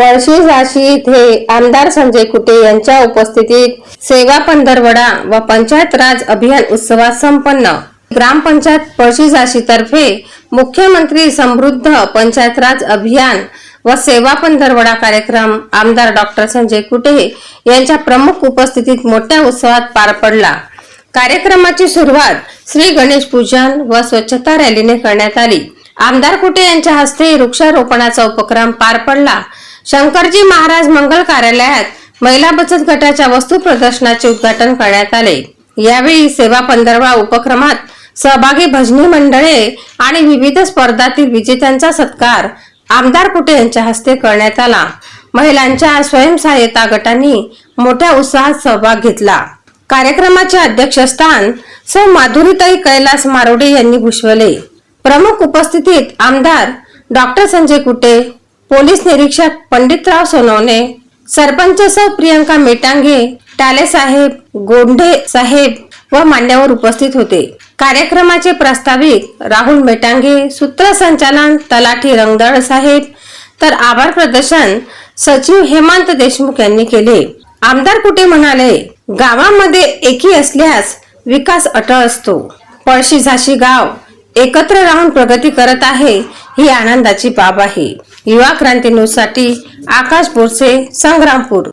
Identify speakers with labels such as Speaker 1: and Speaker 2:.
Speaker 1: पळशी झाशी इथे आमदार संजय कुटे यांच्या उपस्थितीत सेवा पंधरवडा व पंचायत राज अभियान उत्सवात संपन्न. ग्रामपंचायत पळशी झाशी तर्फे मुख्यमंत्री समृद्ध पंचायत राज अभियान व सेवा पंधरवडा कार्यक्रम आमदार डॉक्टर संजय कुटे यांच्या प्रमुख उपस्थितीत मोठ्या उत्सवात पार पडला. कार्यक्रमाची सुरुवात श्री गणेश पूजन व स्वच्छता रॅलीने करण्यात आली. आमदार कुटे यांच्या हस्ते वृक्षारोपणाचा उपक्रम पार पडला. शंकरजी महाराज मंगल कार्यालयात महिला बचत गटाच्या वस्तू प्रदर्शनाचे उद्घाटन करण्यात आले. यावेळी सेवा पंधरवा उपक्रमात सहभागी भजनी मंडळे आणि विविध स्पर्धातील विजेत्यांचा सत्कार आमदार कुटे यांच्या हस्ते करण्यात आला. महिलांच्या स्वयंसहाय्यता गटांनी मोठ्या उत्साहात सहभाग घेतला. कार्यक्रमाचे अध्यक्षस्थान सौ. माधुरीताई कैलास मारोडे यांनी भूषवले. प्रमुख उपस्थितीत आमदार डॉक्टर संजय कुटे पोलीस निरीक्षक पंडितराव सोनवणे सरपंच सौ प्रियंका मेटांगे टाले साहेब गोंढे साहेब व मान्यवर उपस्थित होते. कार्यक्रमाचे प्रास्ताविक राहुल मेटांगे सूत्रसंचालन तलाठी रंगदळ साहेब तर आभार प्रदर्शन सचिव हेमंत देशमुख यांनी केले. आमदार कुटे म्हणाले गावामध्ये एकी असल्यास विकास अटळ असतो. पळशी झाशी गाव एकत्र राहून प्रगती करत आहे ही आनंदाची बाब आहे. યુવા ક્રાંતિનું સટી આકાશ બોરસે સંગ્રામપુર.